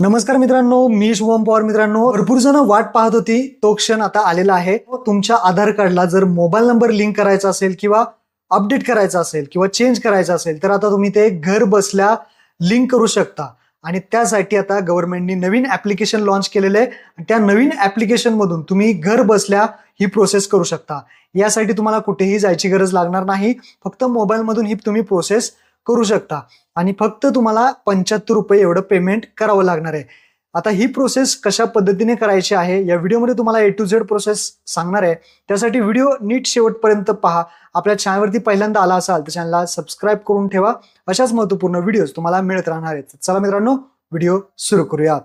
नमस्कार मित्रांनो मी शुभम पवार मित्रांनो. भरपूर जण वाट पाहत होती तो क्षण आता आलेला आहे. तुमच्या आधार कार्डला जर मोबाईल नंबर लिंक करायचा असेल किंवा अपडेट करायचा असेल किंवा चेंज करायचा असेल तर आता तुम्ही ते घर बसल्या लिंक करू शकता. आणि त्यासाठी आता गव्हर्नमेंटनी नवीन ऍप्लिकेशन लॉन्च केलेलं आहे. त्या नवीन ऍप्लिकेशन मधून तुम्ही घर बसल्या ही प्रोसेस करू शकता. यासाठी तुम्हाला कुठेही जायची गरज लागणार नाही. फक्त मोबाईलमधून ही तुम्ही प्रोसेस करू शकता. आणि फक्त तुम्हाला पंच्याहत्तर रुपये एवढं पेमेंट करावं लागणार आहे. आता ही प्रोसेस कशा पद्धतीने करायची आहे या व्हिडिओमध्ये तुम्हाला ए टू झेड प्रोसेस सांगणार आहे. त्यासाठी व्हिडिओ नीट शेवटपर्यंत पहा. आपल्या चॅनलवरती पहिल्यांदा आला असाल तर चॅनलला सबस्क्राईब करून ठेवा. अशाच महत्त्वपूर्ण व्हिडिओज तुम्हाला मिळत राहणार आहेत. चला मित्रांनो व्हिडिओ सुरू करूयात.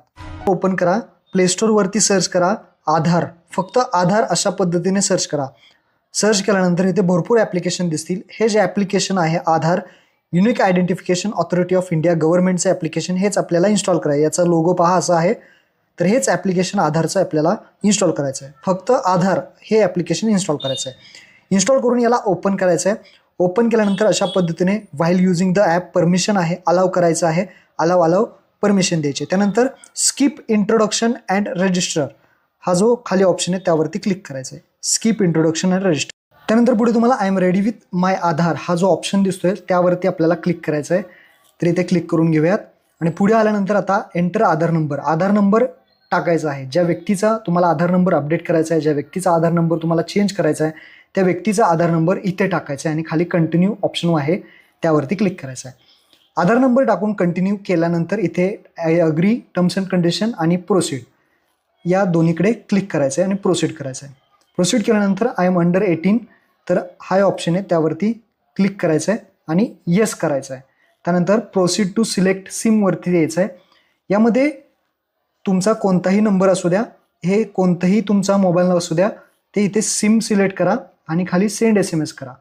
ओपन करा. प्ले सर्च करा. आधार. फक्त आधार अशा पद्धतीने सर्च करा. सर्च केल्यानंतर इथे भरपूर ॲप्लिकेशन दिसतील. हे जे ॲप्लिकेशन आहे Aadhaar unique identification authority of India गव्हर्नमेंटचं application हेच आपल्याला इन्स्टॉल करायचं याचा लोगो पहा असा आहे. तर हेच ॲप्लिकेशन आधारचं आपल्याला इन्स्टॉल करायचं आहे. फक्त आधार हे ॲप्लिकेशन इन्स्टॉल करायचं आहे. इन्स्टॉल करून याला ओपन करायचं आहे. ओपन केल्यानंतर अशा पद्धतीने while using the app permission आहे अलाव करायचं आहे. अलाव अलाव परमिशन द्यायचे. त्यानंतर स्किप इंट्रोडक्शन अँड रजिस्टर हा जो खाली ऑप्शन आहे त्यावरती क्लिक करायचं आहे. स्किप इंट्रोडक्शन अँड रजिस्टर त्यानंतर पुढे तुम्हाला I am ready with my Aadhaar हा जो ऑप्शन दिसतोय त्यावरती आपल्याला क्लिक करायचं आहे तर इथे क्लिक करून घेऊयात. आणि पुढे आल्यानंतर आता enter Aadhaar number Aadhaar number टाकायचा आहे. ज्या व्यक्तीचा तुम्हाला आधार नंबर अपडेट करायचा आहे ज्या व्यक्तीचा आधार नंबर तुम्हाला चेंज करायचा आहे त्या व्यक्तीचा आधार नंबर इथे टाकायचा आहे आणि खाली कंटिन्यू ऑप्शन आहे त्यावरती क्लिक करायचं आहे. आधार नंबर टाकून कंटिन्यू केल्यानंतर इथे I agree terms and condition आणि प्रोसीड या दोन्हीकडे क्लिक करायचं आहे आणि प्रोसीड करायचं आहे प्रोसीड केल्यानंतर आय एम अंडर एटीन तर हा ऑप्शन आहे त्यावरती क्लिक करायचं आहे आणि येस करायचं आहे त्यानंतर प्रोसीड टू सिलेक्ट सिमवरती द्यायचं आहे यामध्ये तुमचा कोणताही नंबर असू द्या हे कोणतंही तुमचा मोबाईल असू द्या ते इथे सिम सिलेक्ट करा आणि खाली सेंड एस एम एस करा.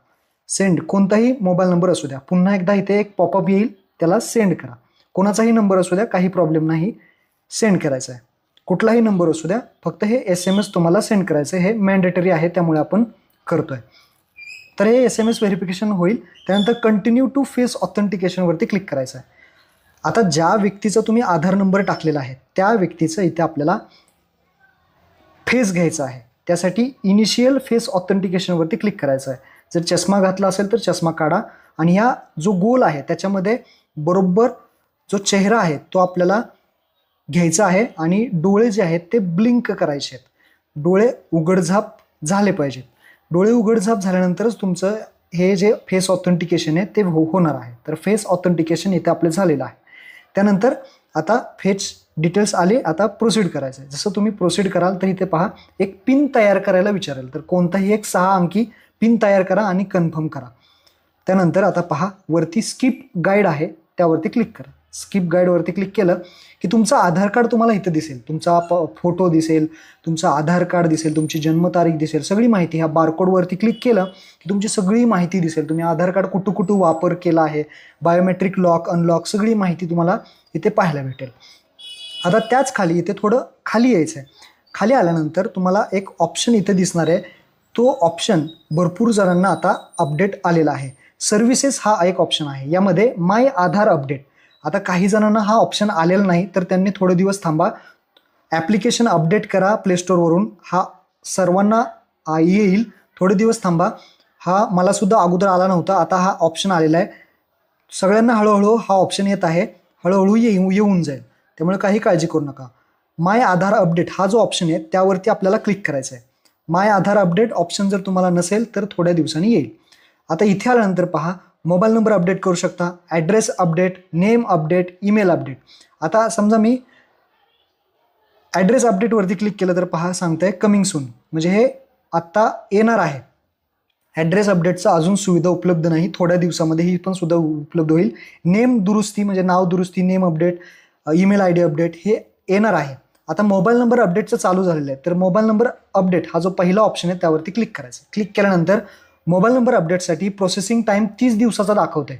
सेंड कोणताही मोबाईल नंबर असू द्या पुन्हा एकदा इथे एक पॉपअप येईल त्याला सेंड करा. कोणाचाही नंबर असू द्या काही प्रॉब्लेम नाही सेंड करायचा आहे कुठलाही नंबर असू द्या फक्त हे एस एम एस तुम्हाला सेंड करायचं आहे हे मॅन्डेटरी आहे त्यामुळे आपण करतो आहे तर हे एस एम एस व्हेरिफिकेशन होईल. त्यानंतर कंटिन्यू टू फेस ऑथेंटिकेशनवरती क्लिक करायचं आहे. आता ज्या व्यक्तीचा तुम्ही आधार नंबर टाकलेला आहे त्या व्यक्तीचं इथे आपल्याला फेस घ्यायचा आहे. त्यासाठी इनिशियल फेस ऑथेंटिकेशनवरती क्लिक करायचं आहे. जर चष्मा घातला असेल तर चष्मा काढा. आणि ह्या जो गोल आहे त्याच्यामध्ये बरोबर जो चेहरा आहे तो आपल्याला घ्यायचा आहे. आणि डोळे जे आहेत ते ब्लिंक करायचे आहेत. डोळे उघडझाप झाले पाहिजेत. डोळे उघडझाप झाल्यानंतरच तुमचं हे जे फेस ऑथेंटिकेशन आहे ते हो होणार आहे. तर फेस ऑथेंटिकेशन इथे आपलं झालेलं आहे. त्यानंतर आता फेस डिटेल्स आले आता प्रोसीड करायचं आहे जसं तुम्ही प्रोसीड कराल तर इथे पहा एक पिन तयार करायला विचारेल. तर कोणताही एक सहा अंकी पिन तयार करा आणि कन्फर्म करा. त्यानंतर आता पहा वरती स्किप गाईड आहे त्यावरती क्लिक करा. स्किप गाईडवरती क्लिक केलं की तुमचं आधार कार्ड तुम्हाला इथं दिसेल. तुमचा प फोटो दिसेल तुमचं आधार कार्ड दिसेल तुमची जन्मतारीख दिसेल सगळी माहिती ह्या बारकोडवरती क्लिक केलं की तुमची सगळी माहिती दिसेल. तुम्ही आधार कार्ड कुठं कुठं वापर केला आहे बायोमेट्रिक लॉक अनलॉक सगळी माहिती तुम्हाला इथे पाहायला भेटेल. आता त्याच खाली इथे थोडं खाली यायचं आहे खाली आल्यानंतर तुम्हाला एक ऑप्शन इथे दिसणार आहे. तो ऑप्शन भरपूर जणांना आता अपडेट आलेला आहे. सर्व्हिसेस हा एक ऑप्शन आहे. यामध्ये माय आधार अपडेट आता काही जणांना हा ऑप्शन आलेला नाही तर त्यांनी थोडे दिवस थांबा. ॲप्लिकेशन अपडेट करा प्लेस्टोरवरून हा सर्वांना येईल. थोडे दिवस थांबा. हा मलासुद्धा अगोदर आला नव्हता. आता हा ऑप्शन आलेला आहे. सगळ्यांना हळूहळू हा ऑप्शन येत आहे. हळूहळू येऊ येऊन जाईल. त्यामुळे काही काळजी करू नका. माय आधार अपडेट हा जो ऑप्शन आहे त्यावरती आपल्याला क्लिक करायचा आहे. माय आधार अपडेट ऑप्शन जर तुम्हाला नसेल तर थोड्या दिवसांनी येईल. आता इथे आल्यानंतर पहा. मोबाईल नंबर अपडेट करू शकता address update name update email update. आता समजा मी ॲड्रेस अपडेटवरती क्लिक केलं तर पहा आहे कमिंग सून म्हणजे हे आत्ता येणार आहे. ॲड्रेस अपडेटचा अजून सुविधा उपलब्ध नाही. थोड्या दिवसामध्ये ही पण सुद्धा उपलब्ध होईल. नेम दुरुस्ती म्हणजे नाव दुरुस्ती name update email I D update हे येणार आहे. आता मोबाईल नंबर अपडेटचं चालू झालेलं आहे. तर मोबाईल नंबर अपडेट हा जो पहिला ऑप्शन आहे त्यावरती क्लिक करायचं. क्लिक केल्यानंतर मोबाईल नंबर अपडेटसाठी प्रोसेसिंग टाईम तीस दिवसाचा दाखवते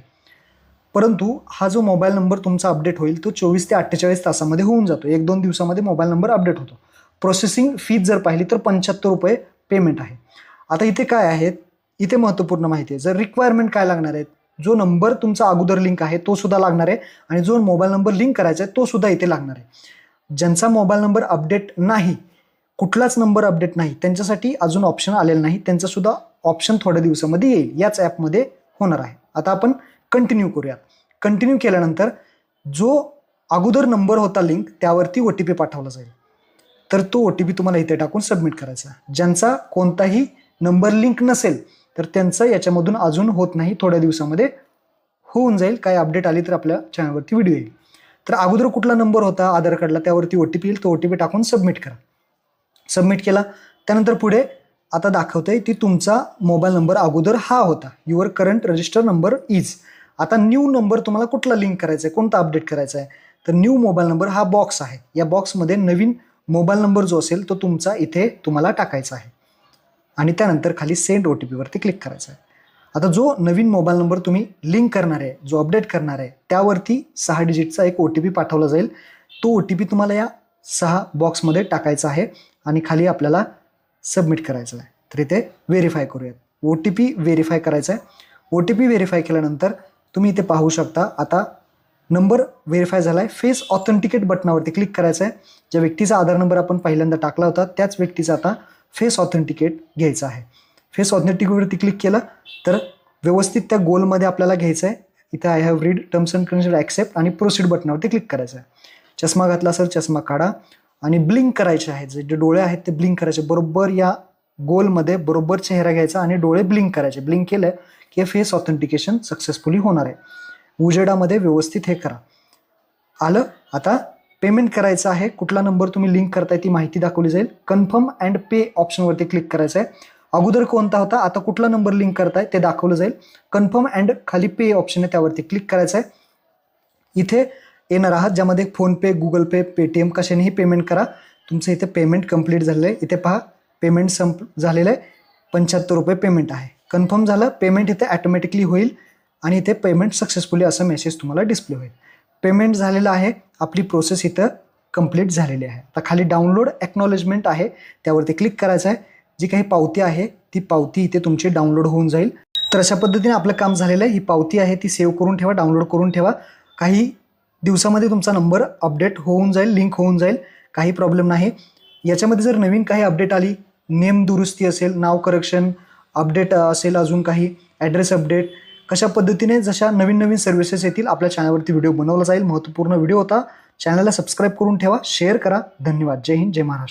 परंतु हा जो मोबाईल नंबर तुमचा अपडेट होईल तो चोवीस ते अठ्ठेचाळीस तासामध्ये होऊन जातो. एक दोन दिवसामध्ये मोबाईल नंबर अपडेट होतो. प्रोसेसिंग फीज जर पाहिली तर पंच्याहत्तर रुपये पेमेंट आहे. आता इथे काय आहे? इथे महत्त्वपूर्ण माहिती आहे. जर रिक्वायरमेंट काय लागणार आहेत? जो नंबर तुमचा अगोदर लिंक आहे तो सुद्धा लागणार आहे. आणि जो मोबाईल नंबर लिंक करायचा आहे तो सुद्धा इथे लागणार आहे. ज्यांचा मोबाईल नंबर अपडेट नाही कुठलाच नंबर अपडेट नाही. त्यांच्यासाठी अजून ऑप्शन आलेलं नाही. त्यांचंसुद्धा ऑप्शन थोड्या दिवसामध्ये येईल. याच ॲपमध्ये होणार आहे. आता आपण कंटिन्यू करूयात. कंटिन्यू केल्यानंतर जो अगोदर नंबर होता लिंक त्यावरती ओ टी पी पाठवला जाईल. तर तो ओ टी पी तुम्हाला इथे टाकून सबमिट करायचा ज्यांचा कोणताही नंबर लिंक नसेल तर त्यांचं याच्यामधून अजून होत नाही. थोड्या दिवसामध्ये होऊन जाईल. काय अपडेट आली तर आपल्या चॅनलवरती व्हिडिओ येईल. तर अगोदर कुठला नंबर होता आधार कार्डला त्यावरती ओ टी पी येईल. तो ओ टी पी टाकून सबमिट करा. सबमिट केला. त्यानंतर पुढे आता दाखवतंय की तुमचा मोबाईल नंबर अगोदर हा होता. Your current register number is आता न्यू नंबर तुम्हाला कुठला लिंक करायचा आहे कोणता अपडेट करायचा आहे तर न्यू मोबाईल नंबर हा बॉक्स आहे. या बॉक्समध्ये नवीन मोबाईल नंबर जो असेल तो तुमचा इथे तुम्हाला टाकायचा आहे. आणि त्यानंतर खाली सेंड ओ टी पीवरती क्लिक करायचं आहे आता जो नवीन मोबाईल नंबर तुम्ही लिंक करणार आहे जो अपडेट करणार आहे त्यावरती सहा डिजिटचा एक ओ टी पी पाठवला जाईल. तो ओ टी पी तुम्हाला या सहा बॉक्समध्ये टाकायचं आहे आणि खाली आपल्याला सबमिट करायचं आहे. तर इथे व्हेरीफाय करूयात. ओ टी पी व्हेरीफाय करायचा आहे. ओ टी पी व्हेरीफाय केल्यानंतर तुम्ही इथे पाहू शकता आता नंबर व्हेरीफाय झाला आहे फेस ऑथेंटिकेट बटनावरती क्लिक करायचं आहे. ज्या व्यक्तीचा आधार नंबर आपण पहिल्यांदा टाकला होता त्याच व्यक्तीचा आता फेस ऑथेंटिकेट घ्यायचा आहे. फेस ऑथेंटिकेटवरती क्लिक केलं तर व्यवस्थित त्या गोलमध्ये आपल्याला घ्यायचं आहे. इथे I have read terms and condition accept आणि प्रोसीड बटनावरती क्लिक करायचं आहे. चष्मा घातला असेल चष्मा काढा. आणि ब्लिंक करायचे आहेत. जे जे डोळे आहेत ते ब्लिंक करायचे. बरोबर या गोलमध्ये बरोबर चेहरा घ्यायचा आणि डोळे ब्लिंक करायचे. ब्लिंक केलं की फेस ऑथेंटिकेशन सक्सेसफुली होणार आहे. उजेडामध्ये व्यवस्थित हे करा. आलं? आता पेमेंट करायचं आहे. कुठला नंबर तुम्ही लिंक करताय ती माहिती दाखवली जाईल. कन्फर्म अँड पे ऑप्शनवरती क्लिक करायचं आहे. अगोदर कोणता होता? आता कुठला नंबर लिंक करताय ते दाखवलं जाईल. कन्फर्म अँड खाली पे ऑप्शन आहे त्यावरती क्लिक करायचं आहे. इथे येणार आहात ज्यामध्ये फोनपे गुगल पे पेटीएम कशानेही पेमेंट करा. तुमचं इथे पेमेंट कंप्लीट झालेलं आहे. इथे पहा पेमेंट संप झालेलं आहे. पंच्याहत्तर रुपये पेमेंट आहे. कन्फर्म झालं पेमेंट इथे ॲटोमॅटिकली होईल आणि इथे पेमेंट सक्सेसफुली असा मेसेज तुम्हाला डिस्प्ले होईल. पेमेंट झालेलं आहे. आपली प्रोसेस इथं कंप्लीट झालेली आहे. आता खाली डाउनलोड ॲक्नॉलेजमेंट आहे. त्यावरती क्लिक करायचं आहे. जी काही पावती आहे ती पावती इथे तुमची डाउनलोड होऊन जाईल. तर अशा पद्धतीने आपलं काम झालेलं आहे. ही पावती आहे ती सेव्ह करून ठेवा डाउनलोड करून ठेवा. काही दिवसामध्ये तुमचा नंबर अपडेट होऊन जाईल लिंक होऊन जाईल. काही प्रॉब्लेम नाही. याच्यामध्ये जर नवीन काही अपडेट आली नेम दुरुस्ती असेल नाव करेक्शन अपडेट असेल अजून काही ॲड्रेस अपडेट कशा पद्धतीने जशा नवीन नवीन सर्व्हिसेस येतील आपल्या चॅनलवरती व्हिडिओ बनवला जाईल. महत्त्वपूर्ण व्हिडिओ होता. चॅनलला सबस्क्राईब करून ठेवा शेअर करा. धन्यवाद. जय हिंद जय महाराष्ट्र.